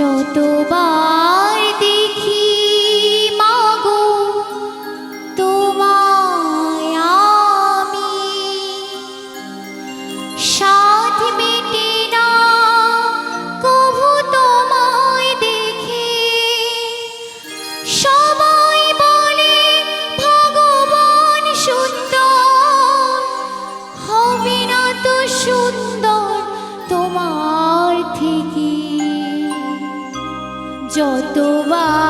যতবার যতবার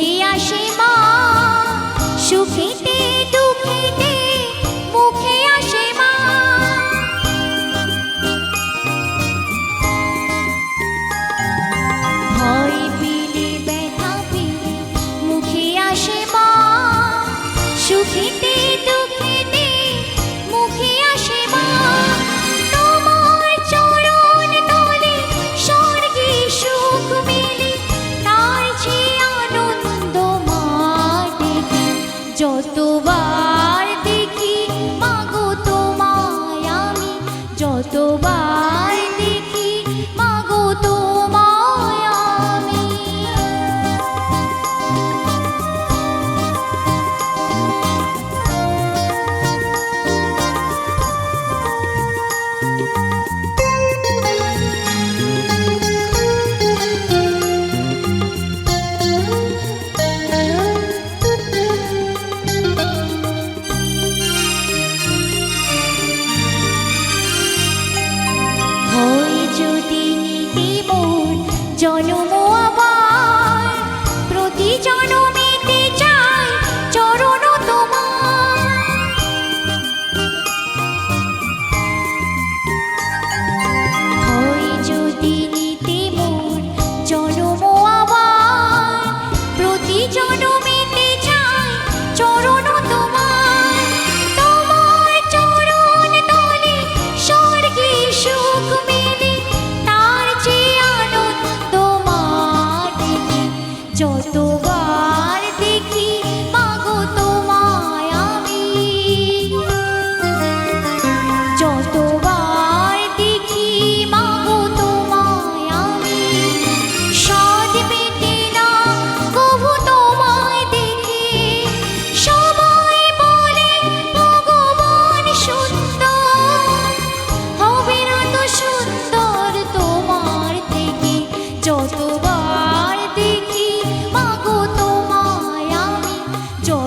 মুখে আসে মা, সুখেতে, দুঃখেতে, মুখে আসে মা। ভয় পেলে, ব্যথা পেলে, মুখে আসে মা, সুখেতে lá.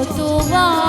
多走吧。